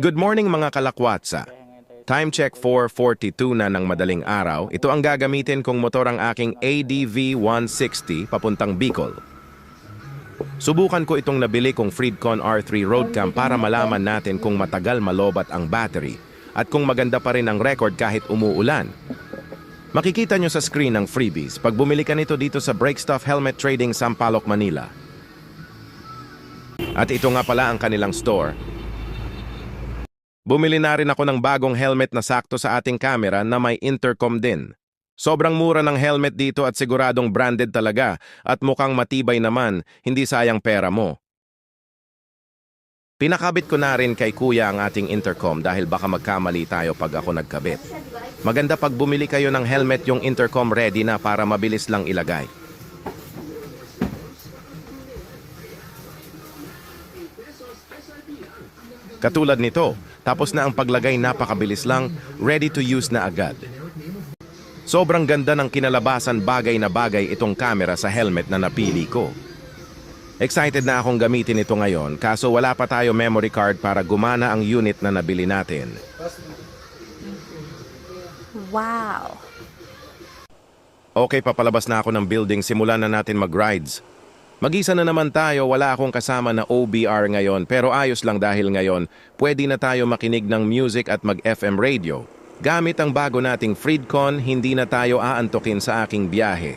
Good morning mga kalakwatsa. Time check 4.42 na ng madaling araw. Ito ang gagamitin kong motor ang aking ADV 160 papuntang Bicol. Subukan ko itong nabili kong Freedcon R3 Roadcam para malaman natin kung matagal malobat ang battery at kung maganda pa rin ang record kahit umuulan. Makikita nyo sa screen ng freebies pag bumili ka nito dito sa Breakstuff Helmet Trading Sampaloc, Manila. At ito nga pala ang kanilang store. Bumili na rin ako ng bagong helmet na sakto sa ating camera na may intercom din. Sobrang mura ng helmet dito at siguradong branded talaga at mukhang matibay naman, hindi sayang pera mo. Pinakabit ko na rin kay kuya ang ating intercom dahil baka magkamali tayo pag ako nagkabit. Maganda pag bumili kayo ng helmet yung intercom ready na para mabilis lang ilagay. Katulad nito, tapos na ang paglagay napakabilis lang, ready to use na agad. Sobrang ganda ng kinalabasan bagay na bagay itong camera sa helmet na napili ko. Excited na akong gamitin ito ngayon kaso wala pa tayo memory card para gumana ang unit na nabili natin. Wow. Okay, papalabas na ako ng building, simulan na natin mag-rides. Mag-isa na naman tayo, wala akong kasama na OBR ngayon pero ayos lang dahil ngayon pwede na tayo makinig ng music at mag-FM radio. Gamit ang bago nating Freedcon, hindi na tayo aantokin sa aking biyahe.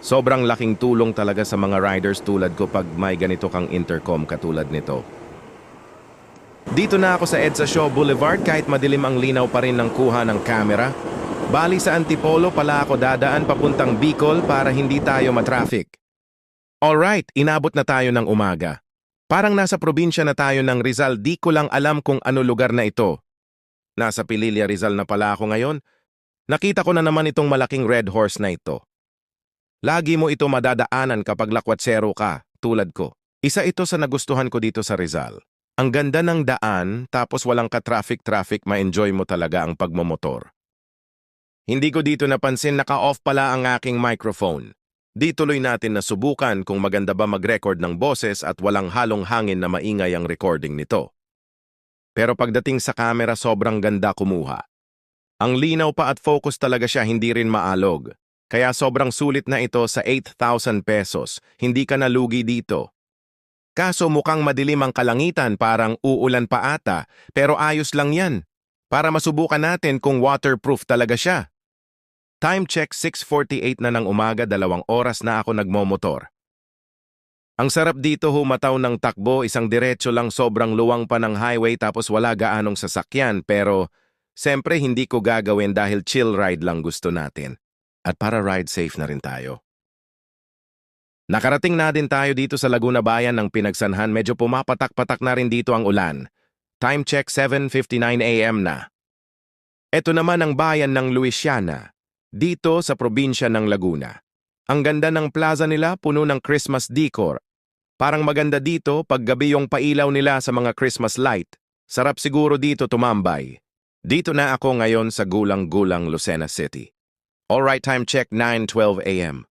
Sobrang laking tulong talaga sa mga riders tulad ko pag may ganito kang intercom katulad nito. Dito na ako sa EDSA Shaw Boulevard kahit madilim ang linaw pa rin ng kuha ng camera. Bali sa Antipolo pala ako dadaan papuntang Bicol para hindi tayo matraffic. Alright, inabot na tayo ng umaga. Parang nasa probinsya na tayo ng Rizal, di ko lang alam kung ano lugar na ito. Nasa Pililla Rizal na pala ako ngayon. Nakita ko na naman itong malaking red horse na ito. Lagi mo ito madadaanan kapag lakwatsero ka, tulad ko. Isa ito sa nagustuhan ko dito sa Rizal. Ang ganda ng daan, tapos walang ka-traffic-traffic, ma-enjoy mo talaga ang pagmomotor. Hindi ko dito napansin naka-off pala ang aking microphone. Di tuloy natin na subukan kung maganda ba mag-record ng boses at walang halong hangin na maingay ang recording nito. Pero pagdating sa camera sobrang ganda kumuha. Ang linaw pa at focus talaga siya hindi rin maalog. Kaya sobrang sulit na ito sa 8,000 pesos. Hindi ka nalugi dito. Kaso mukhang madilim ang kalangitan parang uulan pa ata, pero ayos lang yan. Para masubukan natin kung waterproof talaga siya. Time check 6.48 na ng umaga, dalawang oras na ako nagmomotor. Ang sarap dito humataw ng takbo, isang diretso lang sobrang luwang pa ng highway tapos wala gaanong sasakyan pero siyempre hindi ko gagawin dahil chill ride lang gusto natin. At para ride safe na rin tayo. Nakarating na din tayo dito sa Laguna Bayan ng Pinagsanhan, medyo pumapatak-patak na rin dito ang ulan. Time check 7.59 a.m. na. Ito naman ang bayan ng Luisiana, dito sa probinsya ng Laguna. Ang ganda ng plaza nila, puno ng Christmas decor. Parang maganda dito pag gabi yung pailaw nila sa mga Christmas light. Sarap siguro dito tumambay. Dito na ako ngayon sa gulang-gulang Lucena City. Alright time check 9.12 a.m.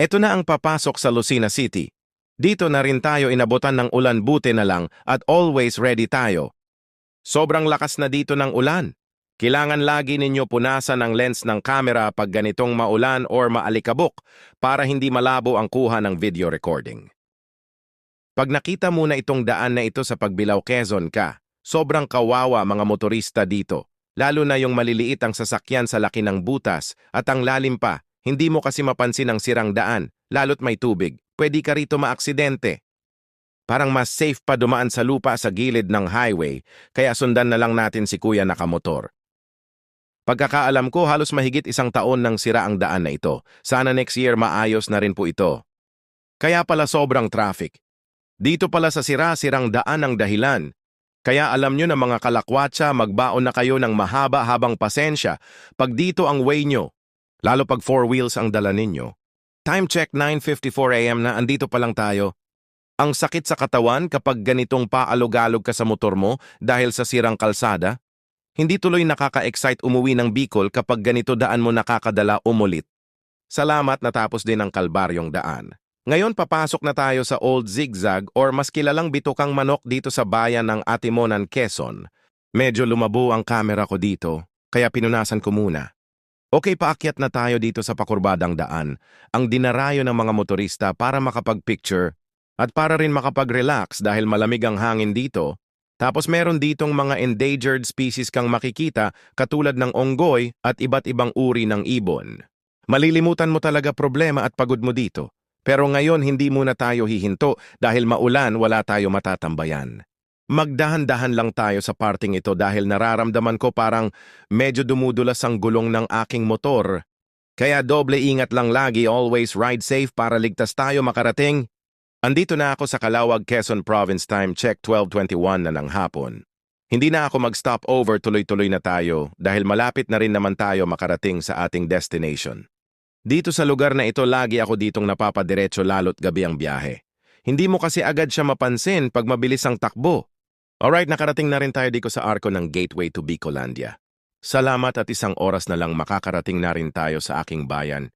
Ito na ang papasok sa Lucena City. Dito na rin tayo inabutan ng ulan buti na lang at always ready tayo. Sobrang lakas na dito ng ulan. Kailangan lagi ninyo punasan ang lens ng camera pag ganitong maulan or maalikabok para hindi malabo ang kuha ng video recording. Pag nakita mo na itong daan na ito sa Pagbilao Quezon ka, sobrang kawawa mga motorista dito, lalo na yung maliliit ang sasakyan sa laki ng butas at ang lalim pa, hindi mo kasi mapansin ang sirang daan, lalo't may tubig, pwede ka rito maaksidente. Parang mas safe pa dumaan sa lupa sa gilid ng highway, kaya sundan na lang natin si kuya nakamotor. Pagkakaalam ko, halos mahigit isang taon nang sira ang daan na ito. Sana next year maayos na rin po ito. Kaya pala sobrang traffic. Dito pala sa sira-sirang daan ang dahilan. Kaya alam nyo na mga kalakwatsa, magbaon na kayo ng mahaba habang pasensya pag dito ang way nyo. Lalo pag four wheels ang dala ninyo. Time check 9.54 a.m. na andito pa lang tayo. Ang sakit sa katawan kapag ganitong paalog-alog ka sa motor mo dahil sa sirang kalsada, hindi tuloy nakaka-excite umuwi ng Bicol kapag ganito daan mo nakakadala umulit. Salamat natapos din ang kalbaryong daan. Ngayon papasok na tayo sa Old Zigzag or mas kilalang bitukang manok dito sa bayan ng Atimonan, Quezon. Medyo lumabo ang kamera ko dito, kaya pinunasan ko muna. Okay, paakyat na tayo dito sa pakurbadang daan, ang dinarayo ng mga motorista para makapag-picture at para rin makapag-relax dahil malamig ang hangin dito. Tapos meron ditong mga endangered species kang makikita katulad ng onggoy at iba't ibang uri ng ibon. Malilimutan mo talaga problema at pagod mo dito. Pero ngayon hindi muna tayo hihinto dahil maulan wala tayo matatambayan. Magdahan-dahan lang tayo sa parting ito dahil nararamdaman ko parang medyo dumudulas ang gulong ng aking motor. Kaya doble ingat lang lagi, always ride safe para ligtas tayo makarating. Andito na ako sa Calawag, Quezon Province time check 12.21 na ng hapon. Hindi na ako mag-stop over tuloy-tuloy na tayo dahil malapit na rin naman tayo makarating sa ating destination. Dito sa lugar na ito lagi ako ditong napapadiretso lalo't gabi ang biyahe. Hindi mo kasi agad siya mapansin pag mabilis ang takbo. Alright, nakarating na rin tayo dito sa arko ng Gateway to Bicolandia. Salamat at isang oras na lang makakarating na rin tayo sa aking bayan.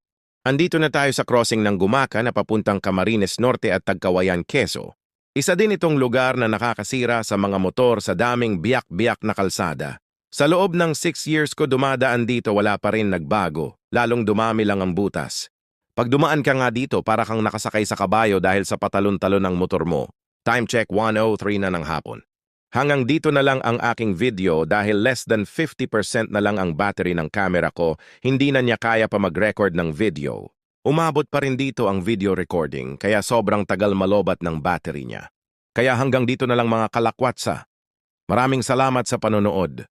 Andito na tayo sa crossing ng Gumaca na papuntang Camarines Norte at Tagkawayan, Quezon. Isa din itong lugar na nakakasira sa mga motor sa daming biyak-biyak na kalsada. Sa loob ng 6 years ko dumadaan dito wala pa rin nagbago, lalong dumami lang ang butas. Pag dumaan ka nga dito para kang nakasakay sa kabayo dahil sa patalon-talon ng motor mo. Time check 103 na ng hapon. Hanggang dito na lang ang aking video dahil less than 50% na lang ang battery ng camera ko, hindi na niya kaya pa mag-record ng video. Umabot pa rin dito ang video recording kaya sobrang tagal malobat ng battery niya. Kaya hanggang dito na lang mga kalakwatsa. Maraming salamat sa panonood.